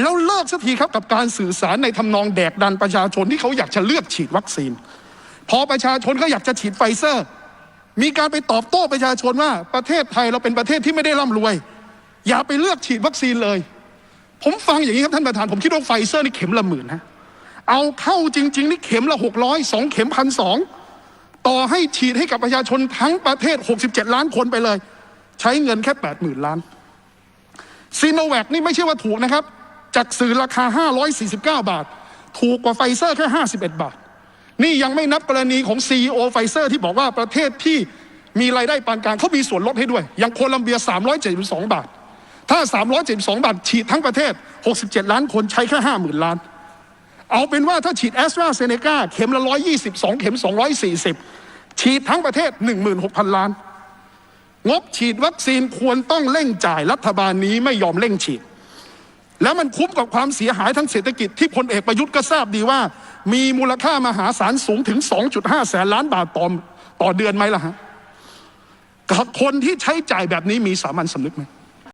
แล้วเลิกสักทีครับกับการสื่อสารในทำนองแดกดันประชาชนที่เขาอยากจะเลือกฉีดวัคซีน พอประชาชนเขาอยากจะฉีดไฟเซอร์ มีการไปตอบโต้ประชาชนว่าประเทศไทยเราเป็นประเทศที่ไม่ได้ร่ำรวย อย่าไปเลือกฉีดวัคซีนเลย ผมฟังอย่างนี้ครับท่านประธานผมคิดว่าไฟเซอร์นี่เข็มละหมื่นนะเอาเข้าจริง ๆ นี่เข็มละหกร้อยสองเข็มพันสองต่อให้ฉีดให้กับประชาชนทั้งประเทศ 67 ล้านคนไปเลย ใช้เงินแค่ 8 0,000 ล้านซีโนแวคนี่ไม่ใช่ว่าถูกนะครับ จากสื่อราคา 549 บาท ถูกกว่าไฟเซอร์แค่ 51 บาท นี่ยังไม่นับกรณีของ CEO ไฟเซอร์ที่บอกว่าประเทศที่มีรายได้ปานกลางเขามีส่วนลดให้ด้วย อย่างโคลัมเบีย 372 บาท ถ้า 372 บาท ฉีดทั้งประเทศ 67 ล้านคนใช้แค่ 50,000 ล้าน เอาเป็นว่าถ้าฉีดแอสตราเซเนกาเข็มละ 122เข็ม 240 ฉีดทั้งประเทศ 16,000 ล้าน งบฉีดวัคซีนควรต้องเร่งจ่ายรัฐบาลนี้ไม่ยอมเร่งฉีด แล้วมันคุ้มกับความเสียหายทางเศรษฐกิจที่พลเอกประยุทธ์ก็ทราบดีว่า มีมูลค่ามหาศาลสูงถึง 2.5 แสนล้านบาทต่อต่อเดือนไหมล่ะฮะกับคนที่ใช้จ่ายแบบนี้มีสามัญสำนึกไหม